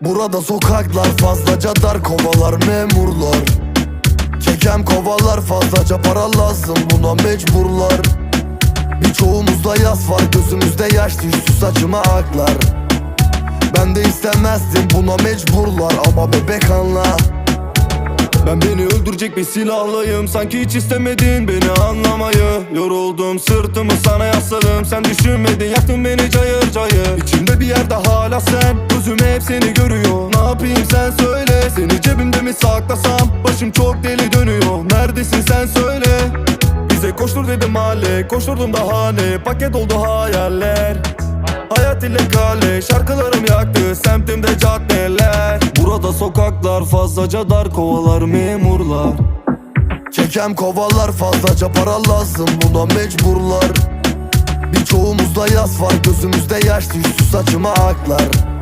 Burada sokaklar fazlaca dar kovalar memurlar. Kekem kovalar fazlaca para lazım buna mecburlar. Birçoğumuzda yas var gözümüzde yaş düştü saçıma aklar. Ben de istemezdim buna mecburlar. Ama bebek anla Ben beni öldürecek bir silahlayım Sanki hiç istemedin beni anlamayı. Yoruldum sırtımı sana yasladım. Sen düşünmedin yaktın beni cayır cayır. İçimde bir yerde hala sen. Gözüm hep seni görüyor. Ne yapayım sen söyle. Seni cebimde mi saklasam? Başım çok deli dönüyor. Neredesin sen söyle. Bize koştur dedim mahalle. Koşturdum daha ne Paket oldu hayaller. Hayat illegale Şarkılarım yaktı. Semtimde caddeler Burada sokaklar fazlaca dar kovalar memurlar. Kekem kovalar fazlaca para lazım buna mecburlar. Birçoğumuzda yas var gözümüzde yaş düştü saçıma aklar